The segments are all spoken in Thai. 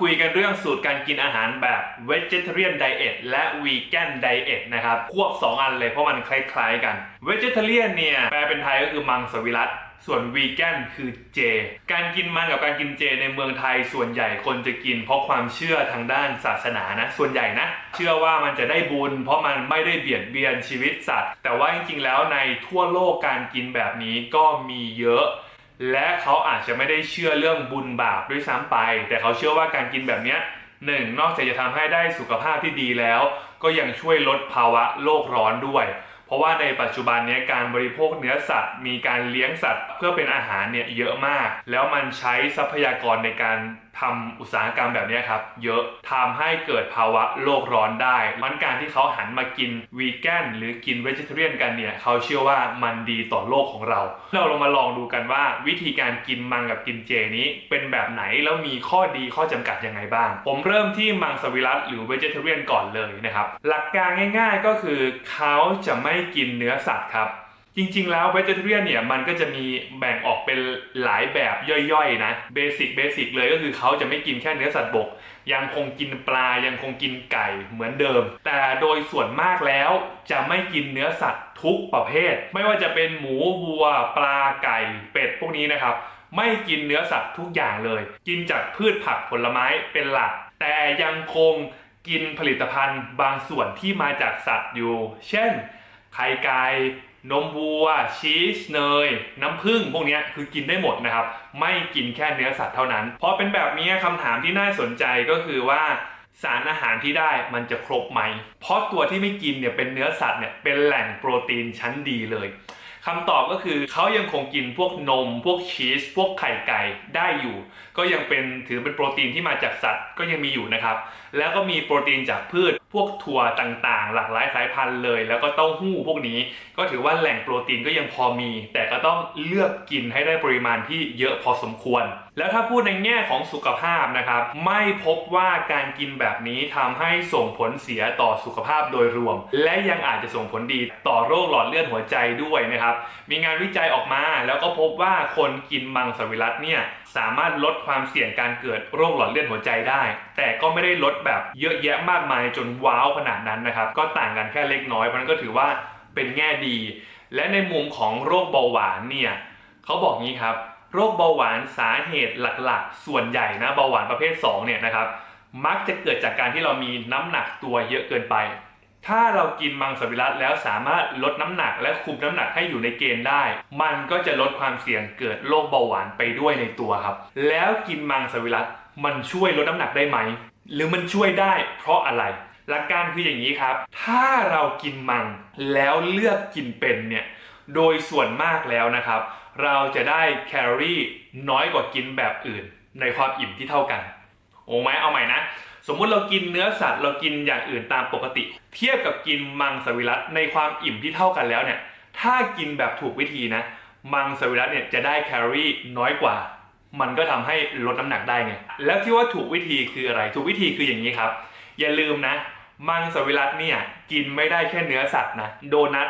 คุยกันเรื่องสูตรการกินอาหารแบบ vegetarian diet และ vegan diet นะครับ ควบ 2 อันเลยเพราะมันคล้ายๆกัน vegetarian เนี่ย แปลเป็นไทยก็คือมังสวิรัตส่วน vegan คือเจ การกินมันกับการกินเจในเมืองไทยส่วนใหญ่คนจะกิน เพราะความเชื่อทางด้านศาสนานะ ส่วนใหญ่นะ เชื่อว่ามันจะได้บุญ เพราะมันไม่ได้เบียดเบียนชีวิตสัตว์ แต่ว่าจริงๆแล้วในทั่วโลกการกินแบบนี้ก็มีเยอะ และเขาอาจจะไม่ได้เชื่อเรื่องบุญบาปด้วยซ้ำไป แต่เขาเชื่อว่าการกินแบบนี้หนึ่งนอกจากจะทำให้ได้สุขภาพที่ดีแล้ว ก็ยังช่วยลดภาวะโลกร้อนด้วย เพราะว่าในปัจจุบันนี้การบริโภคเนื้อสัตว์ มีการเลี้ยงสัตว์ เพื่อเป็นอาหารเนี่ยเยอะมาก แล้วมันใช้ทรัพยากรในการ ทำอุตสาหกรรมแบบนี้ครับเยอะทำให้เกิดภาวะโลกร้อนได้มันการที่เขาหันมากินวีแกนหรือกินเวจิเทเรียนกันเนี่ยเขาเชื่อว่ามันดีต่อโลกของเรา เราลองมาลองดูกันว่า วิธีการกินมังกับกินเจนี้ เป็นแบบไหนแล้วมีข้อดีข้อจำกัดยังไงบ้าง ผมเริ่มที่มังสวิรัตหรือเวจิเทเรียนก่อนเลยนะครับหลักการง่าย ๆก็คือเขาจะไม่กินเนื้อสัตว์ครับ จริง ๆ แล้ว vegetarian เนี่ยมันก็จะมีแบ่งออกเป็นหลายแบบย่อยๆนะเบสิกเบสิกเลยก็คือเขาจะไม่กินแค่เนื้อสัตว์บก ยังคงกินปลายังคงกินไก่เหมือนเดิม แต่โดยส่วนมากแล้วจะไม่กินเนื้อสัตว์ทุกประเภท ไม่ว่าจะเป็นหมูวัว ปลาไก่เป็ดพวกนี้นะครับ ไม่กินเนื้อสัตว์ทุกอย่างเลย กินจากพืชผักผลไม้เป็นหลัก แต่ยังคงกินผลิตภัณฑ์บางส่วนที่มาจากสัตว์อยู่ เช่น ไข่ไก่ นมวัว ชีสเนย น้ำผึ้งพวกนี้คือกินได้หมดนะครับ ไม่กินแค่เนื้อสัตว์เท่านั้นพอเป็นแบบนี้คำถามที่น่าสนใจก็คือว่าสารอาหารที่ได้มันจะครบไหม เพราะตัวที่ไม่กินเนี่ยเป็นเนื้อสัตว์เนี่ยเป็นแหล่งโปรตีนชั้นดีเลยคำตอบก็คือเขายังคงกินพวกนม พวกชีส พวกไข่ไก่ได้อยู่ ก็ยังเป็นถือเป็นโปรตีนที่มาจากสัตว์ก็ยังมีอยู่นะครับ แล้วก็มีโปรตีนจากพืช พวกถั่วต่างๆ หลากหลายสายพันธุ์เลย แล้วก็เต้าหู้พวกนี้ ก็ถือว่าแหล่งโปรตีนก็ยังพอมี แต่ก็ต้องเลือกกินให้ได้ปริมาณที่เยอะพอสมควร แล้วถ้าพูดในแง่ของสุขภาพนะครับ ไม่พบว่าการกินแบบนี้ทำให้ส่งผลเสียต่อสุขภาพโดยรวม และยังอาจจะส่งผลดีต่อโรคหลอดเลือดหัวใจด้วยนะครับ มีงานวิจัยออกมาแล้วก็พบว่าคนกินมังสวิรัตเนี่ยสามารถลดความเสี่ยงการเกิดโรคหลอดเลือดหัวใจได้ แต่ก็ไม่ได้ลดแบบเยอะแยะมากมายจนว้าวขนาดนั้นนะครับ ก็ต่างกันแค่เล็กน้อยมันก็ถือว่าเป็นแง่ดี และในมุมของโรคเบาหวานเนี่ยเขาบอกงี้ครับ โรคเบาหวานสาเหตุหลักๆ ส่วนใหญ่นะเบาหวานประเภท2เนี่ยนะครับมักจะเกิดจากการที่เรามีน้ำหนักตัวเยอะเกินไป ถ้าเรากินมังสวิรัตแล้วสามารถลดน้ำหนักและคุมน้ำหนักให้อยู่ในเกณฑ์ได้ มันก็จะลดความเสี่ยงเกิดโรคเบาหวานไปด้วยในตัวครับ แล้วกินมังสวิรัตมันช่วยลดน้ำหนักได้ไหม หรือมันช่วยได้เพราะอะไร หลักการคืออย่างนี้ครับ ถ้าเรากินมังแล้วเลือกกินเป็นเนี่ยโดยส่วนมากแล้วนะครับ เราจะได้แคลอรี่น้อยกว่ากินแบบอื่น ในความอิ่มที่เท่ากัน โอ้ไหมเอาใหม่นะ สมมุติเรากินเนื้อสัตว์เรากินอย่างอื่นตามปกติ เทียบกับกินมังสวิรัตในความอิ่มที่เท่ากันแล้วเนี่ยถ้ากินแบบถูกวิธีนะ มังสวิรัตเนี่ยจะได้แคลอรี่น้อยกว่า มันก็ทำให้ลดน้ำหนักได้ไง แล้วที่ว่าถูกวิธีคืออะไร ถูกวิธีคืออย่างนี้ครับ อย่าลืมนะ มังสวิรัตเนี่ยกินไม่ได้แค่เนื้อสัตว์นะ โดนัท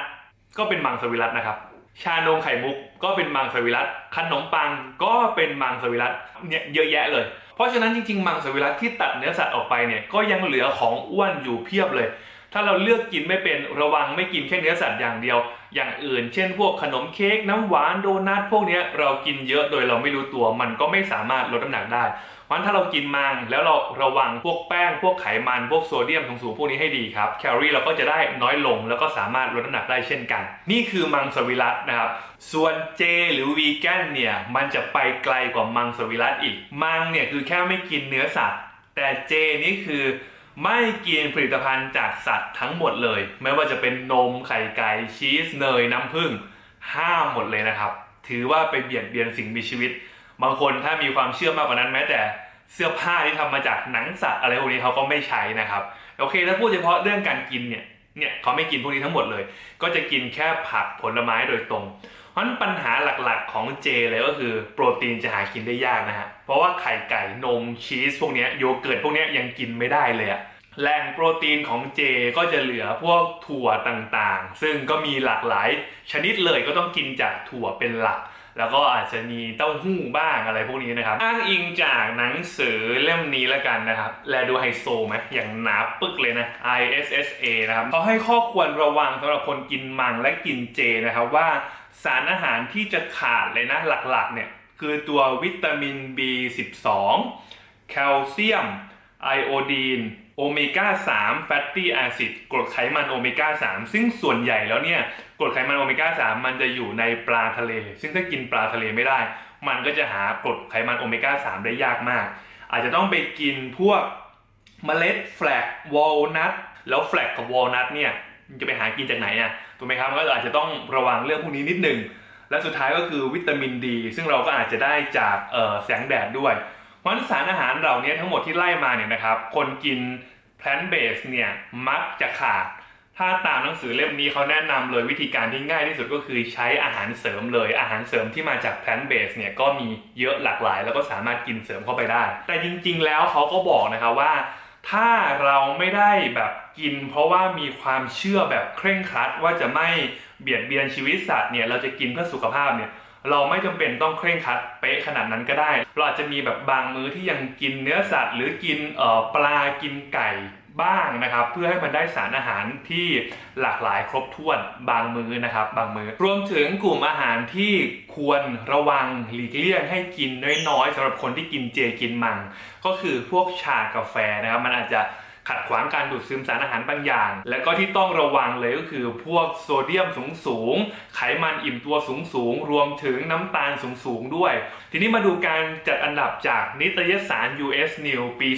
ก็เป็นมังสวิรัตนะครับ ชานมไข่มุกก็เป็นมังสวิรัตขนมปังก็เป็นมังสวิรัตเนี่ยเยอะแยะเลย เพราะฉะนั้นจริงๆ มังสวิรัตที่ตัดเนื้อสัตว์ออกไปเนี่ยก็ยังเหลือของอ้วนอยู่เพียบเลย ถ้าเราเลือกกินไม่เป็นระวังไม่กินแค่เนื้อสัตว์อย่างเดียว อย่างอื่น เช่นพวกขนมเค้กน้ำหวานโดนัทพวกนี้เรากินเยอะโดยเราไม่รู้ตัวมันก็ไม่สามารถลดน้ำหนักได้เพราะฉะนั้นถ้าเรากินมังแล้วเราระวังพวกแป้ง พวกไขมันพวกโซเดียมสูงๆพวกนี้ให้ดีครับแคลอรี่เราก็จะได้น้อยลงแล้วก็สามารถลดน้ำหนักได้เช่นกัน นี่คือมังสวิรัตนะครับส่วนเจหรือวีแกนเนี่ยมันจะไปไกลกว่ามังสวิรัตอีก มังเนี่ยคือแค่ไม่กินเนื้อสัตว์ แต่เจนี่คือ ไม่กินผลิตภัณฑ์จากสัตว์ทั้งหมดเลย ไม่ว่าจะเป็นนมไข่ไก่ชีสเนยน้ำผึ้งห้ามหมดเลยนะครับ ถือว่าไปเบียดเบียนสิ่งมีชีวิต บางคนถ้ามีความเชื่อมากกว่านั้นแม้แต่เสื้อผ้าที่ทำมาจากหนังสัตว์อะไรพวกนี้เขาก็ไม่ใช้นะครับโอเคถ้าพูดเฉพาะเรื่องการกินเนี่ยเนี่ยเขาไม่กินพวกนี้ทั้งหมดเลย ก็จะกินแค่ผักผลไม้โดยตรง เพราะฉะนั้นปัญหาหลักๆของเจเลยก็คือโปรตีนจะหากินได้ยากนะฮะ เพราะว่าไข่ไก่นมชีสพวกนี้โยเกิร์ตพวกนี้ยยังกินไม่ได้เลยอะแหล่งโปรตีนของเจก็จะเหลือพวกถั่วต่างๆ ซึ่งก็มีหลากหลายชนิดเลยก็ต้องกินจากถั่วเป็นหลัก แล้วก็อาจจะมีเต้าหู้บ้างอะไรพวกนี้นะครับ อ้างอิงจากหนังสือเล่มนี้แล้วกันนะครับ แลดูไฮโซไหมอย่างหนาปึกเลยนะ ISSA นะครับเขาให้ข้อควรระวังสำหรับคนกินมังและกินเจนะครับว่า สารอาหารที่จะขาดเลยนะหลักๆเนี่ยคือตัววิตามิน B12 แคลเซียม ไอโอดีน โอเมก้า 3 แฟตตี้แอซิดกรดไขมันโอเมก้า 3 ซึ่งส่วนใหญ่แล้วเนี่ยกรดไขมันโอเมก้า 3 มันจะอยู่ในปลาทะเล ซึ่งถ้ากินปลาทะเลไม่ได้ มันก็จะหากรดไขมันโอเมก้า 3 ได้ยากมาก อาจจะต้องไปกินพวกเมล็ดแฟลกวอลนัทแล้วแฟลกกับวอลนัทเนี่ย มันจะไปหากินจากไหนอะถูกไหมครับก็อาจจะต้องระวังเรื่องพวกนี้นิดหนึงและสุดท้ายก็คือวิตามินดี ซึ่งเราก็อาจจะได้จากแสงแดดด้วยเพราะสารอาหารเหล่านี้ทั้งหมดที่ไล่มาเนี่ยนะครับ คนกิน plant based เนี่ยมักจะขาด ถ้าตามหนังสือเล่มนี้เขาแนะนำเลยวิธีการที่ง่ายที่สุดก็คือใช้อาหารเสริมเลย อาหารเสริมที่มาจาก plant based เนี่ยก็มีเยอะหลากหลาย แล้วก็สามารถกินเสริมเข้าไปได้ แต่จริง ๆ แล้วเขาก็บอกนะครับว่า ถ้าเราไม่ได้แบบกิน เพราะว่ามีความเชื่อแบบเคร่งครัดว่าจะไม่เบียดเบียนชีวิตสัตว์เนี่ยเราจะกินเพื่อสุขภาพเนี่ยเราไม่จำเป็นต้องเคร่งครัดเป๊ะขนาดนั้นก็ได้ เราอาจจะมีแบบบางมื้อที่ยังกินเนื้อสัตว์ หรือกินเอ่อปลากินไก่ บ้างนะครับ เพื่อให้มันได้สารอาหารที่หลากหลายครบถ้วนบางมื้อนะครับ บางมื้อรวมถึงกลุ่มอาหารที่ควรระวังหลีกเลี่ยงให้กินน้อยๆสำหรับคนที่กินเจกินมัง ก็คือพวกชากาแฟนะครับ มันอาจจะ ขัดขวางการดูดซึมสารอาหารบางอย่าง และก็ที่ต้องระวังเลยก็คือพวกโซเดียมสูงสูงๆไขมันอิ่มตัวสูงสูงๆรวมถึงน้ำตาลสูงสูงๆด้วย ทีนี้มาดูการจัดอันดับจากนิตยสาร US News ปี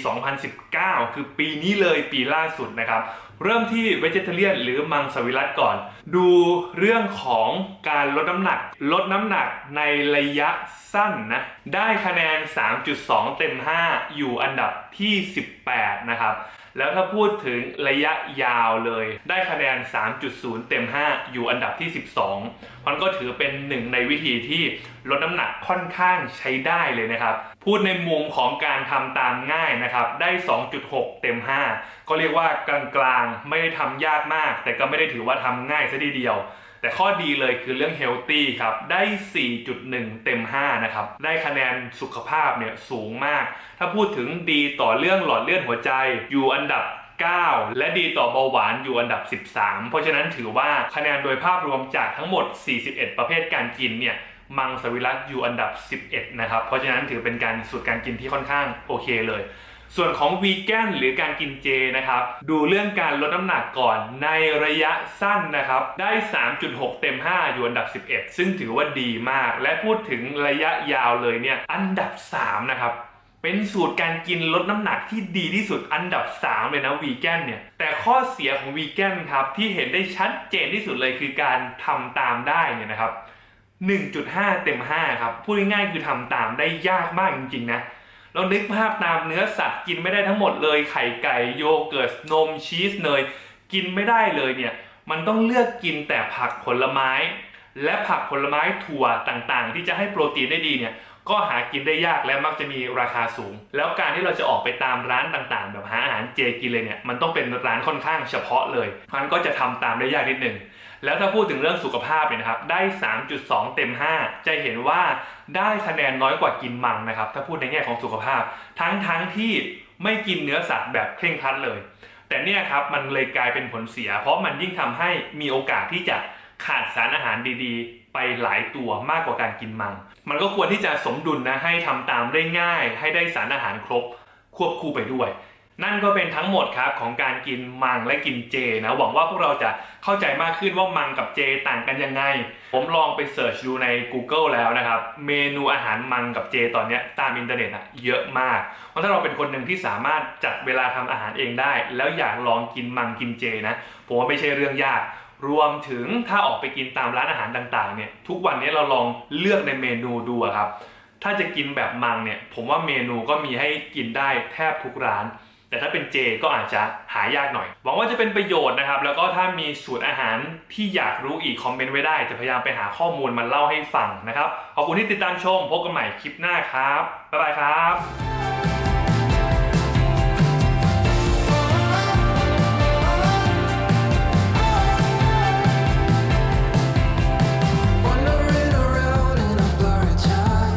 2019 คือปีนี้เลยปีล่าสุดนะครับเริ่มที่ vegetarian หรือมังสวิรัตก่อน ดูเรื่องของการลดน้ำหนัก ลดน้ำหนักในระยะสั้นนะ ได้คะแนน 3.2 เต็ม 5 อยู่อันดับที่ 18 นะครับ แล้วถ้าพูดถึงระยะยาวเลย ได้คะแนน 3.0 เต็ม 5 อยู่อันดับที่ 12มันก็ถือเป็นหนึ่งในวิธีที่ลดน้ำหนักค่อนข้างใช้ได้เลยนะครับ พูดในมุมของการทำตามง่ายนะครับ ได้ 2.6 เต็ม 5 ก็เรียกว่ากลางๆ ไม่ได้ทำยากมาก แต่ก็ไม่ได้ถือว่าทำง่ายซะทีเดียว แต่ข้อดีเลยคือเรื่องเฮลตี้ครับได้ 4.1 เต็ม 5 นะครับ ได้คะแนนสุขภาพเนี่ยสูงมาก ถ้าพูดถึงดีต่อเรื่องหลอดเลือดหัวใจอยู่อันดับ9 และดีต่อเบาหวานอยู่อันดับ 13 เพราะฉะนั้นถือว่าคะแนนโดยภาพรวมจากทั้งหมด 41 ประเภทการกินเนี่ยมังสวิรัตอยู่อันดับ 11 นะครับ เพราะฉะนั้นถือเป็นการสูตรการกินที่ค่อนข้างโอเคเลย ส่วนของวีแกนหรือการกินเจนะครับ ดูเรื่องการลดน้ำหนักก่อนในระยะสั้นนะครับ ได้ 3.6 เต็ม 5 อยู่อันดับ 11 ซึ่งถือว่าดีมาก และพูดถึงระยะยาวเลยเนี่ย อันดับ 3 นะครับ เป็นสูตรการกินลดน้ำหนักที่ดีที่สุดอันดับ 3 เลยนะวีแกนเนี่ย แต่ข้อเสียของวีแกนครับ ที่เห็นได้ชัดเจนที่สุดเลยคือการทำตามได้เนี่ยนะครับ 1.5 เต็ม 5 ครับ พูดง่ายๆคือทำตามได้ยากมากจริงๆนะ เรานึกภาพตามเนื้อสัตว์กินไม่ได้ทั้งหมดเลยไข่ไก่โยเกิร์ตนมชีสเนยกินไม่ได้เลยเนี่ยมันต้องเลือกกินแต่ผักผลไม้ และผักผลไม้ถั่วต่างๆ ที่จะให้โปรตีนได้ดีเนี่ยก็หากินได้ยากและมักจะมีราคาสูง แล้วการที่เราจะออกไปตามร้านต่างๆ แบบหาอาหารเจกินเลยเนี่ยมันต้องเป็นร้านค่อนข้างเฉพาะเลยมันก็จะทำตามได้ยากนิดหนึ่ง แล้วถ้าพูดถึงเรื่องสุขภาพเนี่ยนะครับได้ 3.2 เต็ม 5 จะเห็นว่าได้คะแนนน้อยกว่ากินมังนะครับ ถ้าพูดในแง่ของสุขภาพ ทั้งทั้งที่ไม่กินเนื้อสัตว์แบบเคร่งครัดเลย แต่เนี่ยครับมันเลยกลายเป็นผลเสีย เพราะมันยิ่งทำให้มีโอกาสที่จะขาดสารอาหารดีๆ ไปหลายตัวมากกว่าการกินมัง มันก็ควรที่จะสมดุลนะให้ทำตามได้ง่าย ให้ได้สารอาหารครบควบคู่ไปด้วย นั่นก็เป็นทั้งหมดครับของการกินมังและกินเจนะหวังว่าพวกเราจะเข้าใจมากขึ้นว่ามังกับเจต่างกันยังไง ผมลองไปเสิร์ชดูใน Google แล้วนะครับ เมนูอาหารมังกับเจตอนนี้ตามอินเทอร์เน็ตอะเยอะมาก เพราะถ้าเราเป็นคนหนึ่งที่สามารถจัดเวลาทำอาหารเองได้ แล้วอยากลองกินมังกินเจนะผมว่าไม่ใช่เรื่องยากรวมถึงถ้าออกไปกินตามร้านอาหารต่างๆเนี่ยทุกวันนี้เราลองเลือกในเมนูดูอะครับถ้าจะกินแบบมังเนี่ยผมว่าเมนูก็มีให้กินได้แทบทุกร้าน แต่ถ้าเป็นเจก็อาจจะหายากหน่อย หวังว่าจะเป็นประโยชน์นะครับ แล้วก็ถ้ามีสูตรอาหารที่อยากรู้อีกคอมเมนต์ไว้ได้ จะพยายามไปหาข้อมูลมาเล่าให้ฟังนะครับ ขอบคุณที่ติดตามชม พบกันใหม่คลิปหน้าครับ บ๊ายบายครับ